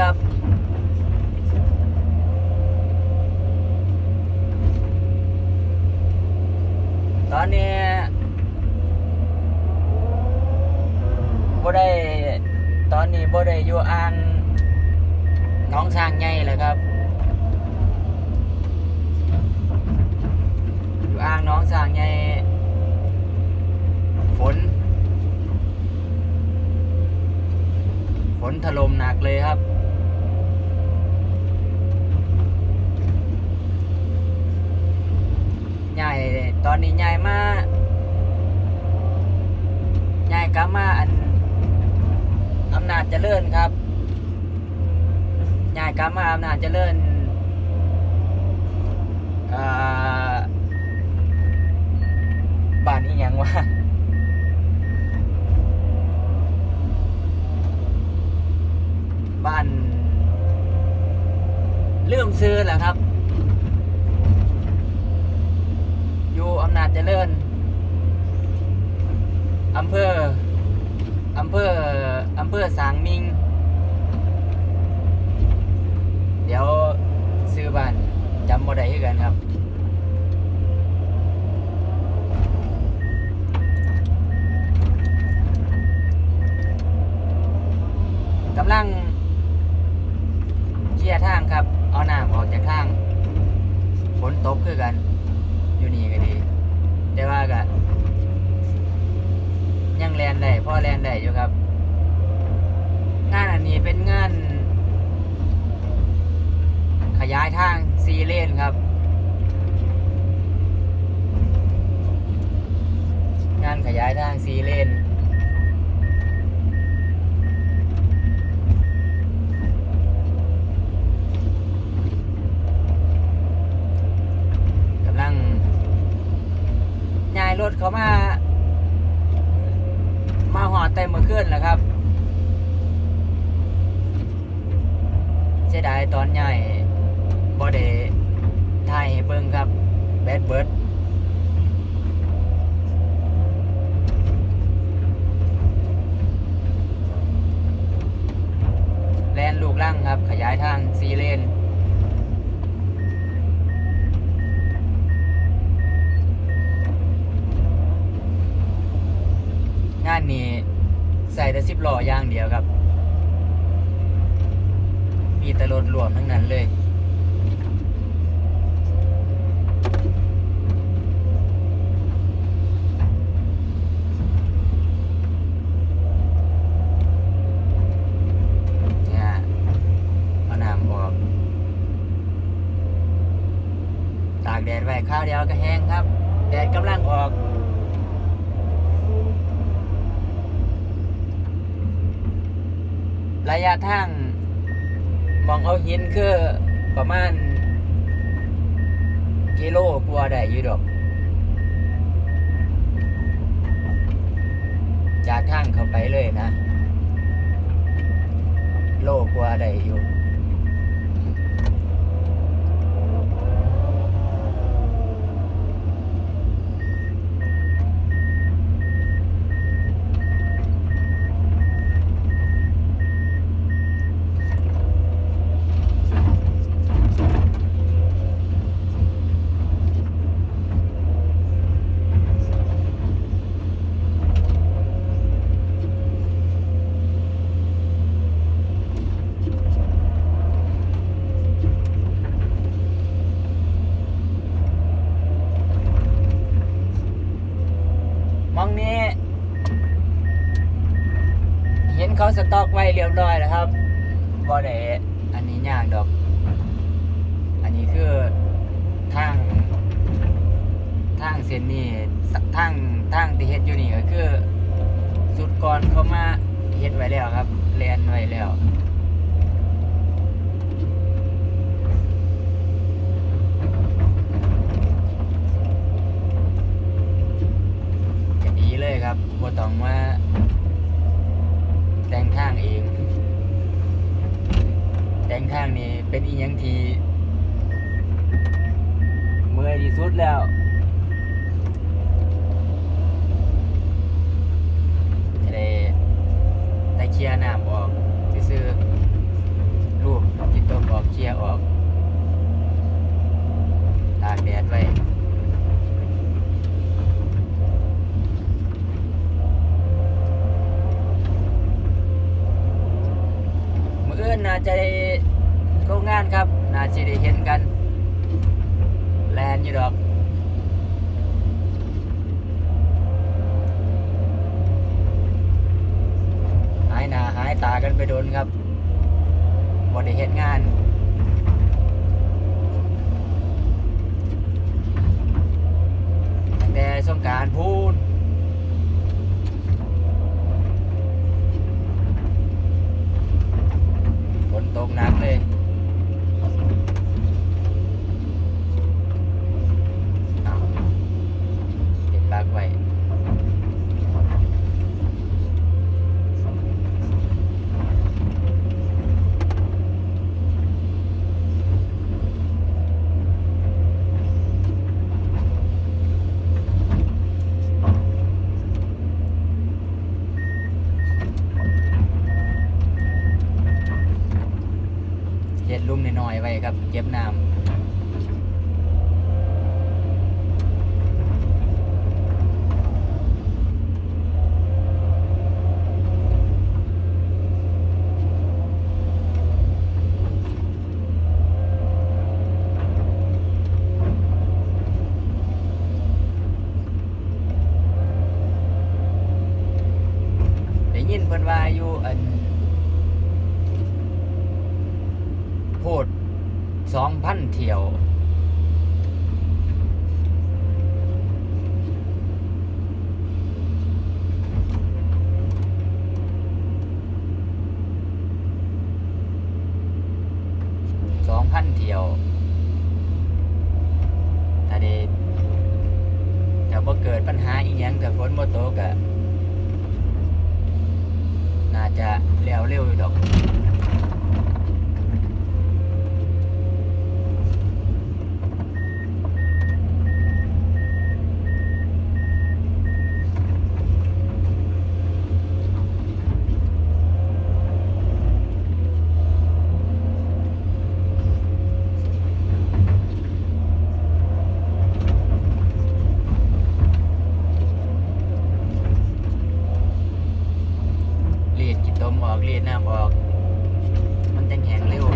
ครับตอนนี้บ่ได้ตอนนี้บ่ได้อยู่อ่างน้องสร้างใหญ่เลยครับ อยู่อ่างน้องสร้างใหญ่ฝน ฝนถล่มหนักเลยครับ ใหญ่ตอนนี้ใหญ่มากใหญ่กลับมาอันอำนาจเจริญครับใหญ่กลับมาอำนาจเจริญอ่าบ้านอีหยังวะบ้านเลื่อมซื้อแหละครับ อยู่อำนาจเจริญอำเภออำเภออำเภอสางมิง เดี๋ยวซื้อบ้านจำบ่ได้คือกันครับ กำลังเคลียร์ทางครับ เอาน้ำออกจากทางฝนตกคือกัน อยู่นี่ก็ดี แต่ว่าก็ยังแลนได้พ่อแลนได้อยู่ครับ งานอันนี้เป็นงาน ขยายทางซีเลนครับ งานขยายทางซีเลน กำลังย้ายรถเขามา มาหอดเต็มมือขึ้นแล้วครับ เสียดายตอนใหญ่บอดถ่ายให้เบิ่งครับแบดเบิร์ดแลนลูกล่างครับ ขยายทางซีเลนงานนี้ใส่แต่สิบล้ออย่างเดียวครับ มีแต่รถรวมทั้งนั้นเลย เนี่ยเอาน้ำบอก ตากแดดไว้ข้าวเดียวก็แห้งครับ แดดกำลังออก ระยะทาง มองเอาหินคือประมาณ กิโลกว่าได้อยู่ดอก จากทางเข้าไปเลยนะ โลกว่าได้อยู่ มองนี้ เห็นเขาสต็อกไว้เรียบร้อยแล้วครับบ่ ได้อันนี้ยากดอก อันนี้คือทางทางเส้นนี้ทางทางที่เฮ็ดอยู่นี่ก็คือ สุดก่อนเขามาเฮ็ดไว้แล้วครับแลนไว้แล้วก็ดีเลยครับบ่ต้องมาแต่งทางเอง แต่งทางนี่ เป็นอีหยังที่เมื่อยที่สุดแล้ว จะได้ได้เคลียร์น้ำออกซื่อๆ สิได้เห็นกัน แลนอยู่ดอกหายหน้าหายตากันไปโดนครับบ่ได้เฮ็ดงานแต่สงการพูนฝนตกหนักเลย เอา ลักไว้เฮ็ดลุ่มน้อยๆไว้ครับ เก็บน้ำ ได้ยินเพิ่นว่า อันโพดสองพันเที่ยวสองพันเที่ยวถ้าได้ถ้าบ่เกิดปัญหาอีหยังถ้าฝนบ่ตกอะ น่าจะแล้วเร็วอยู่ดอก เลียดกิน พี่น้ำออก มันจังแห้งเร็ว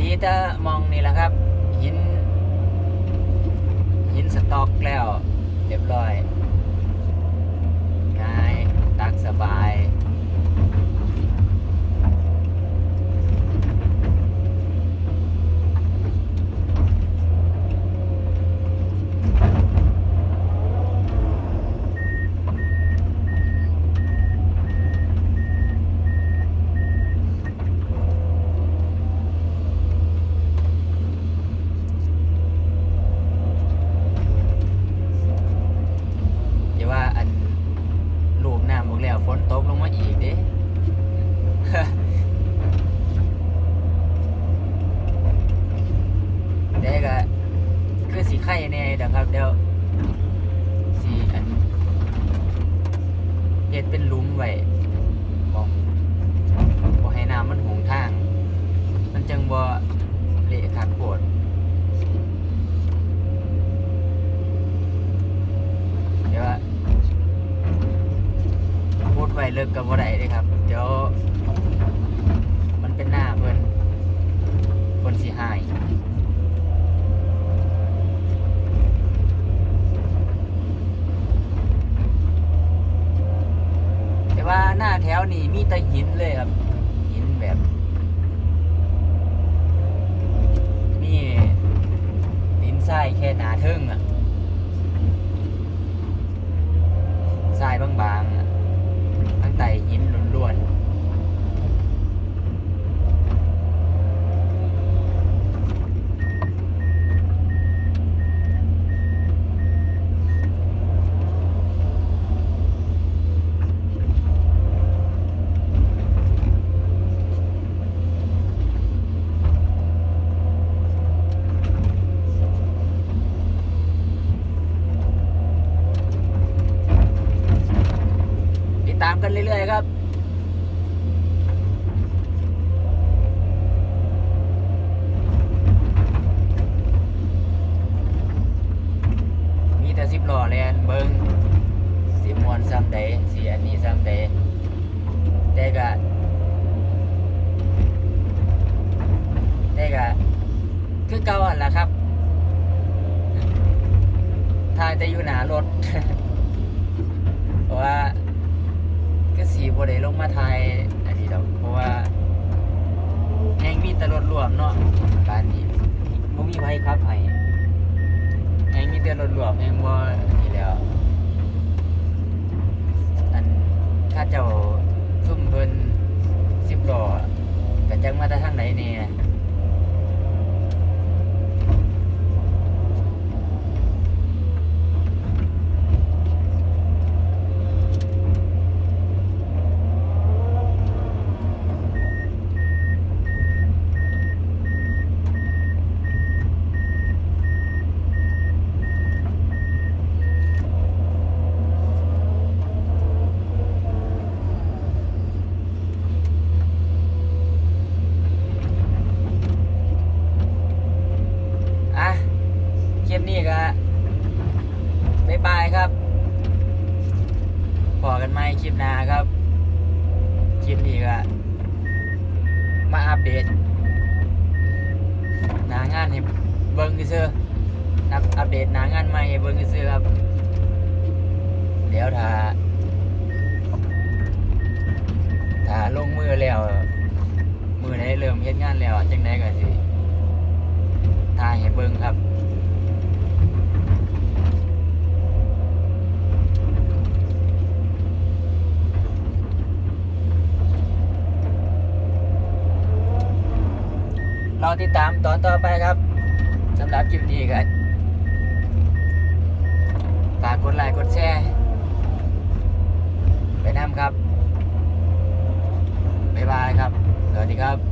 ดีแต่มองนี่แหละครับ หิน หินสต็ อกแล้ว เรียบร้อย ง่าย ตักสบายาว่าอันรูปน้ำบอกแล้วฝนตกลงมาอีกเด้ เด็กอะคือสีไข่แน่เดี๋ยวครับเดี๋ยวสีอันเฮ็ดเป็นลุมไว้บอกบอกให้น้ำมันหงทาง มันจังบ่เละขาดโคตรเดี๋ยวพูดไว้เลิกกับว่าไดเลยครับ เดี๋ยว มันเป็นหน้าเพิ่นคนสีหาย แต่ว่าหน้าแถวนี้มีแต่หินเลยครับ หินแบบ มีดินทรายแค่หนาเทิงอะ ทรายบางๆอะตั้งแต่หินล้วน กันเรื่อยๆครับมีแต่สิบล้อแลนเบิงสิมวนซ้ำใดสีอันนี้ซ้ำใดแต่ก็แต่ก็คือเก่าอันละครับถ้าจะอยู่หนารถ เพราะว่า ก็สีบได้ลงมาไทยอันนี้ดอกเพราะว่าแหงมีแต่รถรวมเนาะบ้านนี้บ่มีไผขับไห้แหงมีแต่รถรวมแหงว่านี่แล้ว อันข้าเจ้าซุ่มเพิ่นสิบล้อก็จังมาแต่ทางไหนเนี่ย อะคลิปนี้ก็บ๊ายบายครับพอกันไหมคลิปหน้าครับ คลิ ปนี้ก็มาอัปเดตหนางานให้เบิ้งซื่อๆอัปอัปเดตหนางานใหม่ให้เบิ้งซื่อครับ เดี๋ยวถ้าถ้าลงมือแล้ว มือไหนเริ่มเฮ็ดงานแล้วจังไดก็สิถ่ายให้เบิ่งครับ ติดตามตอนต่อไปครับสำหรับคลิปนี้ก็ฝากกดไลค์กดแชร์ไปน้ำครับ บ๊ายบายครับ สวัสดีครับ